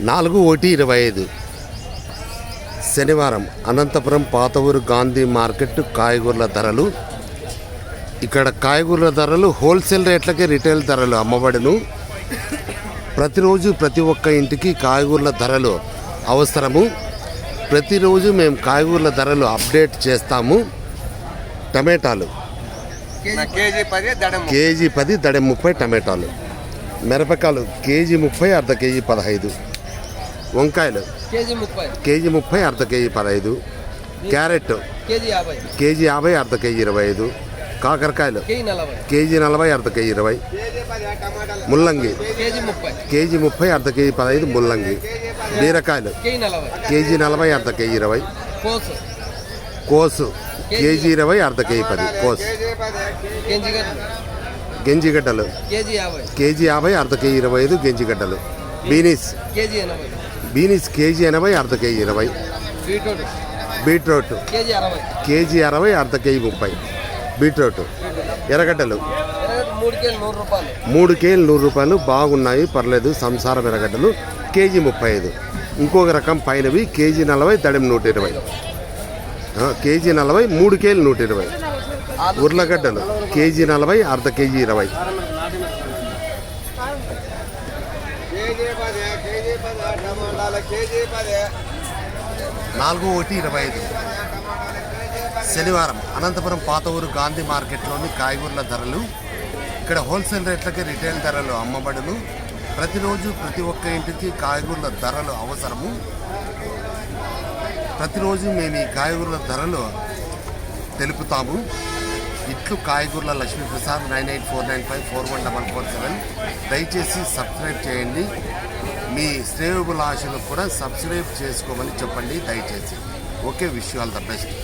నాలుగు ఒకటి ఇరవై ఐదు. శనివారం అనంతపురం పాత ఊరు గాంధీ మార్కెట్ కాయగూరల ధరలు. ఇక్కడ కాయగూరల ధరలు హోల్సేల్ రేట్లకే రిటైల్ ధరలు అమ్మబడును. ప్రతిరోజు ప్రతి ఒక్క ఇంటికి కాయగూరల ధరలు అవసరము. ప్రతిరోజు మేము కాయగూరల ధరలు అప్డేట్ చేస్తాము. టమాటాలు. కేజీ పది దడం కేజీ పది దడ ముప్పై టమాటాలు. మిరపకాయలు కేజీ ముప్పై అర్ధ కేజీ పదహైదు. వంకాయలు కేజీ ముప్పై. కేజీ ముప్పై అర్ధ కేజీ పదహైదు. క్యారెట్ కేజీ యాభై. కేజీ యాభై అర్ధ కేజీ ఇరవై ఐదు కాకరకాయలు కేజీ నలభై. అర్ధ కేజీ ఇరవై. ముల్లంగి కేజీ ముప్పై. అర్ధ కేజీ పదహైదు ముల్లంగి. బీరకాయలు కేజీ నలభై. అర్ధ కేజీ ఇరవై. కోసు. కోసు కేజీ ఇరవై అర్ధ కేజీ పది. కోసు కేజీ గడ్డ గెంజిగడ్డలు కేజీ యాభై అర్ధ కేజీ ఇరవై ఐదు గెంజిగడ్డలు బీనీస్. కేజీ ఎనభై. బీనీస్ కేజీ ఎనభై అర్ధ కేజీ ఇరవై. బీట్రూట్. కేజీ అరవై. అర్ధ కేజీ ముప్పై. బీట్రూట్. ఎర్రగడ్డలు. ఎర్రగడ్డ మూడు కేజీలు నూరు రూపాయలు. బాగున్నాయి పర్లేదు సంసారం ఎర్రగడ్డలు కేజీ ముప్పై ఐదు. ఇంకొక రకం పైనవి కేజీ నలభై తడిమి నూట ఇరవై. కేజీ నలభై మూడు కేజీలు నూట ఇరవై. ఉర్లగడ్డలు కేజీ నలభై అర్ధ కేజీ ఇరవై. నాలుగు ఒకటి ఇరవై ఐదు. శనివారం అనంతపురం పాత ఊరు గాంధీ మార్కెట్లోని కాయగూరల ధరలు ఇక్కడ హోల్సేల్ రేట్లకి రిటైల్ ధరలు అమ్మబడును ప్రతిరోజు ప్రతి ఒక్క ఇంటికి కాయగూరల ధరలు అవసరము. ప్రతిరోజు మేము ఈ కాయగూరల ధరలు తెలుపుతాము. ఇట్లు కాయగూరల Lakshmiprasad nine eight four nine five four one double four seven. దయచేసి సబ్స్క్రైబ్ చేయండి. మీ శ్రేయోగుల ఆశలకు కూడా సబ్స్క్రైబ్ చేసుకోమని చెప్పండి. దయచేసి. Okay wish all the best.